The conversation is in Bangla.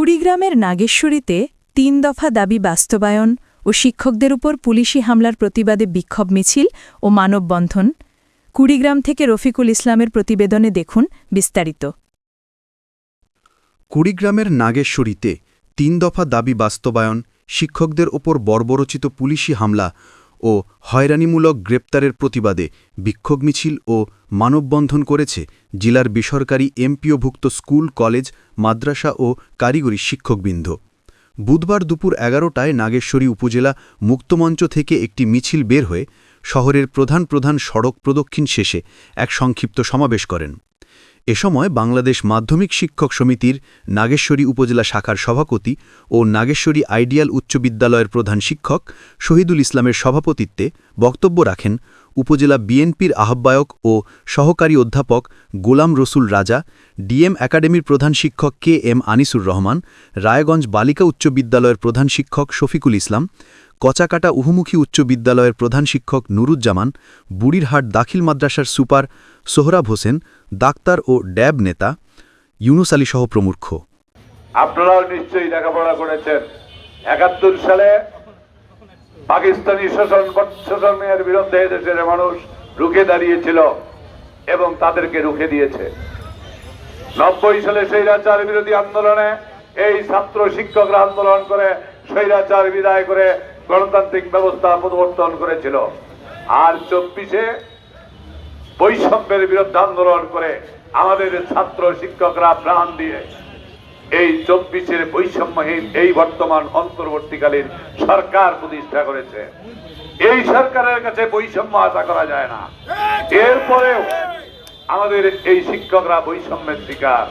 কুড়িগ্রামের নাগেশ্বরীতে তিন দফা দাবি বাস্তবায়ন ও শিক্ষকদের উপর পুলিশি হামলার প্রতিবাদে বিক্ষোভ মিছিল ও মানববন্ধন। কুড়িগ্রাম থেকে রফিকুল ইসলামের প্রতিবেদনে দেখুন বিস্তারিত। কুড়িগ্রামের নাগেশ্বরীতে তিন দফা দাবি বাস্তবায়ন, শিক্ষকদের ওপর বর্বরচিত পুলিশি হামলা ও হয়রানিমূলক গ্রেপ্তারের প্রতিবাদে বিক্ষোভ মিছিল ও মানববন্ধন করেছে জেলার বেসরকারি এমপিওভুক্ত স্কুল, কলেজ, মাদ্রাসা ও কারিগরি শিক্ষকবৃন্দ। বুধবার দুপুর এগারোটায় নাগেশ্বরী উপজেলা মুক্তমঞ্চ থেকে একটি মিছিল বের হয়ে শহরের প্রধান প্রধান সড়ক প্রদক্ষিণ শেষে এক সংক্ষিপ্ত সমাবেশ করেন। এ সময় বাংলাদেশ মাধ্যমিক শিক্ষক সমিতির নাগেশ্বরী উপজেলা শাখার সভাপতি ও নাগেশ্বরী আইডিয়াল উচ্চ বিদ্যালয়ের প্রধান শিক্ষক শহীদুল ইসলামের সভাপতিত্বে বক্তব্য রাখেন উপজেলা বিএনপির আহ্বায়ক ও সহকারী অধ্যাপক গোলাম রসুল রাজা, ডিএম একাডেমির প্রধান শিক্ষক কে এম আনিসুর রহমান, রায়গঞ্জ বালিকা উচ্চ বিদ্যালয়ের প্রধান শিক্ষক শফিকুল ইসলাম, কচাকাটা উহুমুখী উচ্চ বিদ্যালয়ের প্রধান শিক্ষক নুরুজ্জামান, বুড়িরহাট দাখিল মাদ্রাসার সুপার সোহরাব হোসেন, ডাক্তার ও ড্যাব নেতা ইউনুস আলী সহ প্রমুখ। আপনারাও নিশ্চয়ই লেখাপড়া করেছেন। একাত্তর সালে পাকিস্তানি শোষণ শোষণের বিরুদ্ধে দেশের মানুষ রুখে দাঁড়িয়েছিল এবং তাদেরকে রুখে দিয়েছে। নব্বই সালে স্বৈরাচার বিরোধী আন্দোলনে এই ছাত্র শিক্ষকরা আন্দোলন করে স্বৈরাচার বিদায় করে গণতান্ত্রিক ব্যবস্থা পরিবর্তন করেছিল। আর চব্বিশে বৈষম্যের বিরুদ্ধে আন্দোলন করে আমাদের ছাত্র শিক্ষকরা প্রাণ দিয়ে এই চব্বিশের বৈষম্যহীন এই বর্তমান অন্তর্বর্তীকালীন সরকার প্রতিষ্ঠা করেছে। এই সরকারের কাছে বৈষম্য আশা করা যায় না। এরপরেও আমাদের এই শিক্ষকরা বৈষম্যের শিকার।